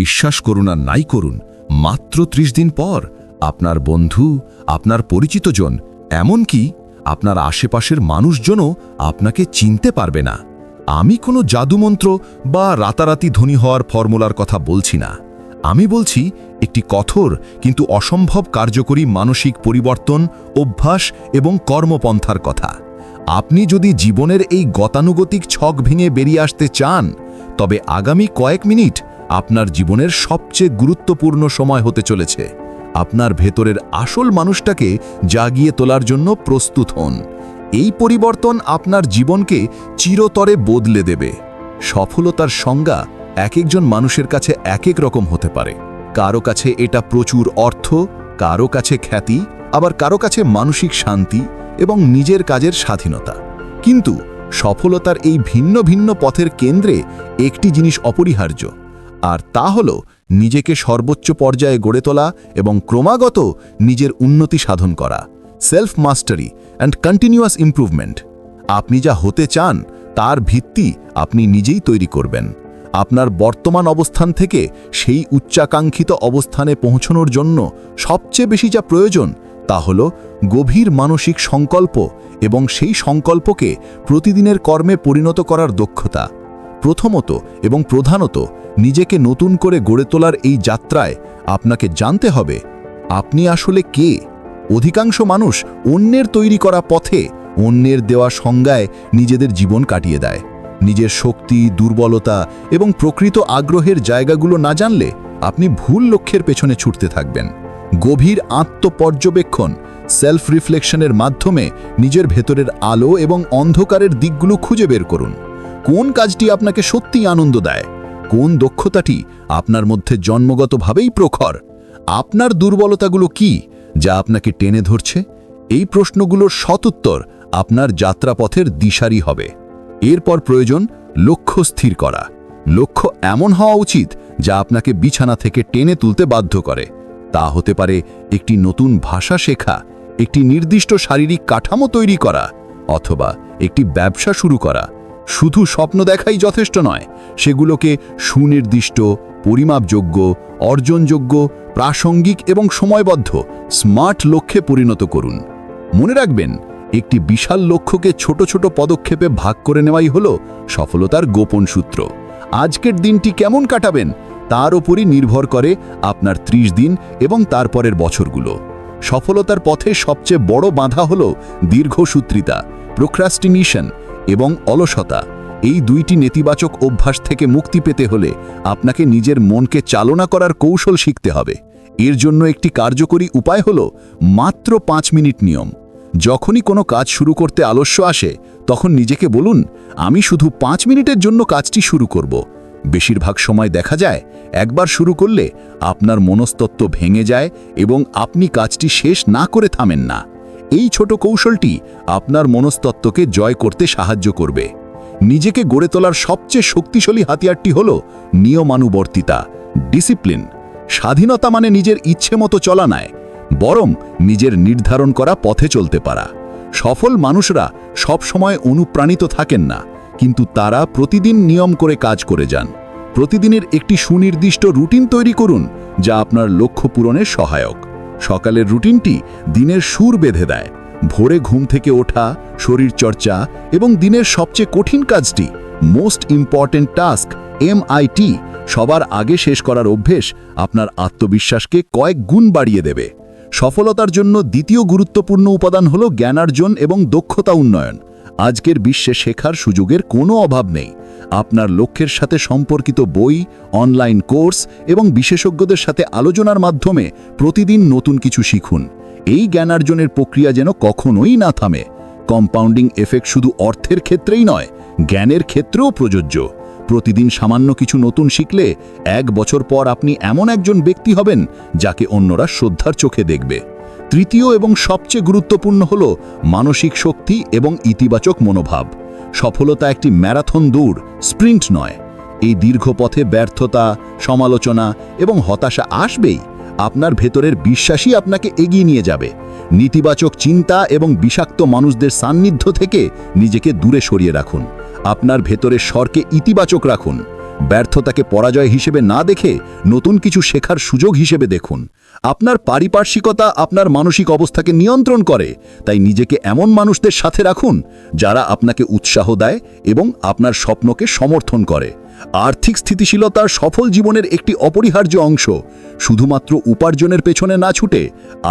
বিশ্বাস করুন আর নাই করুন, মাত্র ত্রিশ দিন পর আপনার বন্ধু, আপনার পরিচিতজন এমনকি আপনার আশেপাশের মানুষজনও আপনাকে চিনতে পারবে না। আমি কোনো জাদুমন্ত্র বা রাতারাতি ধনী হওয়ার ফর্মুলার কথা বলছি না। আমি বলছি, একটি কঠোর কিন্তু অসম্ভব কার্যকরী মানসিক পরিবর্তন, অভ্যাস এবং কর্মপন্থার কথা। আপনি যদি জীবনের এই গতানুগতিক ছক ভেঙে বেরিয়ে আসতে চান, তবে আগামী কয়েক মিনিট আপনার জীবনের সবচেয়ে গুরুত্বপূর্ণ সময় হতে চলেছে। আপনার ভেতরের আসল মানুষটাকে জাগিয়ে তোলার জন্য প্রস্তুত হন। এই পরিবর্তন আপনার জীবনকে চিরতরে বদলে দেবে। সফলতার সংজ্ঞা এক একজন মানুষের কাছে এক এক রকম হতে পারে। কারও কাছে এটা প্রচুর অর্থ, কারও কাছে খ্যাতি, আবার কারও কাছে মানসিক শান্তি এবং নিজের কাজের স্বাধীনতা। কিন্তু সফলতার এই ভিন্ন ভিন্ন পথের কেন্দ্রে একটি জিনিস অপরিহার্য। আর তা হল নিজেকে সর্বোচ্চ পর্যায়ে গড়ে তোলা এবং ক্রমাগত নিজের উন্নতি সাধন করা self Mashrafe and continuous improvement আপনি যা হতে চান, তার ভিত্তি আপনি নিজেই তৈরি করবেন। আপনার বর্তমান অবস্থান থেকে সেই উচ্চাকাঙ্ক্ষিত অবস্থানে পৌঁছনোর জন্য সবচেয়ে বেশি যা প্রয়োজন, তা হল গভীর মানসিক সংকল্প এবং সেই সংকল্পকে প্রতিদিনের কর্মে পরিণত করার দক্ষতা। প্রথমত এবং প্রধানত নিজেকে নতুন করে গড়ে তোলার এই যাত্রায় আপনাকে জানতে হবে, আপনি আসলে কে? অধিকাংশ মানুষ অন্যের তৈরি করা পথে অন্যের দেওয়া সংজ্ঞায় নিজেদের জীবন কাটিয়ে দেয়। নিজের শক্তি, দুর্বলতা এবং প্রকৃত আগ্রহের জায়গাগুলো না জানলে আপনি ভুল লক্ষ্যের পেছনে ছুটতে থাকবেন। গভীর আত্মপর্যবেক্ষণ সেলফ রিফ্লেকশনের মাধ্যমে নিজের ভেতরের আলো এবং অন্ধকারের দিকগুলো খুঁজে বের করুন। কোন কাজটি আপনাকে সত্যিই আনন্দ দেয়? কোন দক্ষতাটি আপনার মধ্যে জন্মগতভাবেই প্রখর? আপনার দুর্বলতাগুলো কি যা আপনাকে টেনে ধরছে? এই প্রশ্নগুলোর সতুত্তর আপনার যাত্রাপথের দিশারি হবে। এরপর প্রয়োজন লক্ষ্য স্থির করা। লক্ষ্য এমন হওয়া উচিত যা আপনাকে বিছানা থেকে টেনে তুলতে বাধ্য করে। তা হতে পারে একটি নতুন ভাষা শেখা, একটি নির্দিষ্ট শারীরিক কাঠামো তৈরি করা, অথবা একটি ব্যবসা শুরু করা। শুধু স্বপ্ন দেখাই যথেষ্ট নয়, সেগুলোকে সুনির্দিষ্ট, পরিমাপযোগ্য, অর্জনযোগ্য, প্রাসঙ্গিক এবং সময়বদ্ধ, স্মার্ট লক্ষ্যে পরিণত করুন। মনে রাখবেন, একটি বিশাল লক্ষ্যকে ছোট ছোট পদক্ষেপে ভাগ করে নেওয়াই হল সফলতার গোপন সূত্র। আজকের দিনটি কেমন কাটাবেন, তার ওপরই নির্ভর করে আপনার ৩০ দিন এবং তারপরের বছরগুলো। সফলতার পথে সবচেয়ে বড় বাধা হল দীর্ঘসূত্রিতা, প্রোক্রাস্টিনেশন এবং অলসতা। এই দুইটি নেতিবাচক অভ্যাস থেকে মুক্তি পেতে হলে আপনাকে নিজের মনকে চালনা করার কৌশল শিখতে হবে। এর জন্য একটি কার্যকরী উপায় হল মাত্র পাঁচ মিনিট নিয়ম। যখনই কোনো কাজ শুরু করতে আলস্য আসে, তখন নিজেকে বলুন, আমি শুধু পাঁচ মিনিটের জন্য কাজটি শুরু করব। বেশিরভাগ সময় দেখা যায়, একবার শুরু করলে আপনার মনস্তত্ত্ব ভেঙে যায় এবং আপনি কাজটি শেষ না করে থামেন না। এই ছোট কৌশলটি আপনার মনস্তত্ত্বকে জয় করতে সাহায্য করবে। নিজেকে গড়ে তোলার সবচেয়ে শক্তিশালী হাতিয়ারটি হল নিয়মানুবর্তিতা ডিসিপ্লিন স্বাধীনতা মানে নিজের ইচ্ছে মতো চলা নয়, বরং নিজের নির্ধারণ করা পথে চলতে পারা। সফল মানুষরা সবসময় অনুপ্রাণিত থাকেন না, কিন্তু তারা প্রতিদিন নিয়ম করে কাজ করে যান। প্রতিদিনের একটি সুনির্দিষ্ট রুটিন তৈরি করুন, যা আপনার লক্ষ্য পূরণের সহায়ক। সকালের রুটিনটি দিনের সুর বেঁধে দেয়। ভোরে ঘুম থেকে ওঠা, শরীর চর্চা এবং দিনের সবচেয়ে কঠিন কাজটি মোস্ট ইম্পর্ট্যান্ট টাস্ক এমআইটি সবার আগে শেষ করার অভ্যেস আপনার আত্মবিশ্বাসকে কয়েক গুণ বাড়িয়ে দেবে। সফলতার জন্য দ্বিতীয় গুরুত্বপূর্ণ উপাদান হল জ্ঞানার্জন এবং দক্ষতা উন্নয়ন। আজকের বিশ্বে শেখার সুযোগের কোনো অভাব নেই। আপনার লক্ষ্যের সাথে সম্পর্কিত বই, অনলাইন কোর্স এবং বিশেষজ্ঞদের সাথে আলোচনার মাধ্যমে প্রতিদিন নতুন কিছু শিখুন। এই জ্ঞানার্জনের প্রক্রিয়া যেন কখনোই না থামে। কম্পাউন্ডিং এফেক্ট শুধু অর্থের ক্ষেত্রেই নয়, জ্ঞানের ক্ষেত্রেও প্রযোজ্য। প্রতিদিন সামান্য কিছু নতুন শিখলে এক বছর পর আপনি এমন একজন ব্যক্তি হবেন যাকে অন্যরা শ্রদ্ধার চোখে দেখবে। তৃতীয় এবং সবচেয়ে গুরুত্বপূর্ণ হল মানসিক শক্তি এবং ইতিবাচক মনোভাব। সফলতা একটি ম্যারাথন দৌড়, স্প্রিন্ট নয়। এই দীর্ঘ পথে ব্যর্থতা, সমালোচনা এবং হতাশা আসবেই। আপনার ভেতরের বিশ্বাসই আপনাকে এগিয়ে নিয়ে যাবে। নেতিবাচক চিন্তা এবং বিষাক্ত মানুষদের সান্নিধ্য থেকে নিজেকে দূরে সরিয়ে রাখুন। আপনার ভেতরের স্বরকে ইতিবাচক রাখুন। ব্যর্থতাকে পরাজয় হিসেবে না দেখে নতুন কিছু শেখার সুযোগ হিসেবে দেখুন। আপনার পারিপার্শ্বিকতা আপনার মানসিক অবস্থাকে নিয়ন্ত্রণ করে। তাই নিজেকে এমন মানুষদের সাথে রাখুন যারা আপনাকে উৎসাহ দেয় এবং আপনার স্বপ্নকে সমর্থন করে। আর্থিক স্থিতিশীলতার সফল জীবনের একটি অপরিহার্য অংশ। শুধুমাত্র উপার্জনের পেছনে না ছুটে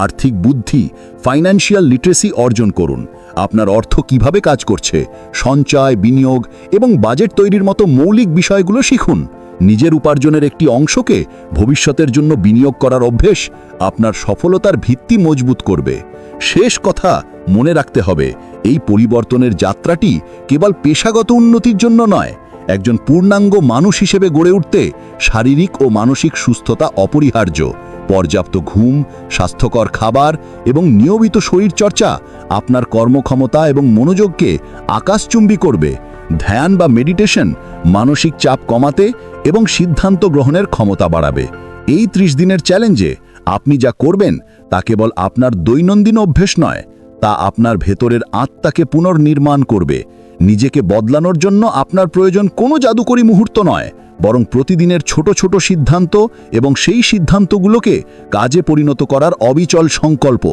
আর্থিক বুদ্ধি ফাইন্যান্সিয়াল লিটারেসি অর্জন করুন। আপনার অর্থ কীভাবে কাজ করছে? সঞ্চয়, বিনিয়োগ এবং বাজেট তৈরির মতো মৌলিক বিষয়গুলো শিখুন। নিজের উপার্জনের একটি অংশকে ভবিষ্যতের জন্য বিনিয়োগ করার অভ্যেস আপনার সফলতার ভিত্তি মজবুত করবে। শেষ কথা মনে রাখতে হবে, এই পরিবর্তনের যাত্রাটি কেবল পেশাগত উন্নতির জন্য নয় একজন পূর্ণাঙ্গ মানুষ হিসেবে গড়ে উঠতে শারীরিক ও মানসিক সুস্থতা অপরিহার্য। পর্যাপ্ত ঘুম, স্বাস্থ্যকর খাবার এবং নিয়মিত শরীরচর্চা আপনার কর্মক্ষমতা এবং মনোযোগকে আকাশচুম্বী করবে। ধ্যান বা মেডিটেশন মানসিক চাপ কমাতে এবং সিদ্ধান্ত গ্রহণের ক্ষমতা বাড়াবে। এই ত্রিশ দিনের চ্যালেঞ্জে আপনি যা করবেন তা কেবল আপনার দৈনন্দিন অভ্যেস নয়, তা আপনার ভেতরের আত্মাকে পুনর্নির্মাণ করবে। নিজেকে বদলানোর জন্য আপনার প্রয়োজন কোনো জাদুকরী মুহূর্ত নয়, বরং প্রতিদিনের ছোট ছোট সিদ্ধান্ত এবং সেই সিদ্ধান্তগুলোকে কাজে পরিণত করার অবিচল সংকল্প।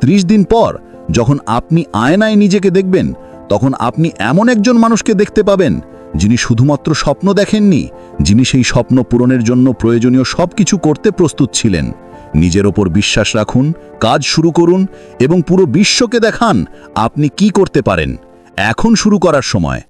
ত্রিশ দিন পর, যখন আপনি আয়নায় নিজেকে দেখবেন, তখন আপনি এমন একজন মানুষকে দেখতে পাবেন, যিনি শুধুমাত্র স্বপ্ন দেখেননি, যিনি সেই স্বপ্ন পূরণের জন্য প্রয়োজনীয় সব কিছু করতে প্রস্তুত ছিলেন। নিজের ওপর বিশ্বাস রাখুন, কাজ শুরু করুন এবং পুরো বিশ্বকে দেখান আপনি কি করতে পারেন। এখন শুরু করার সময়।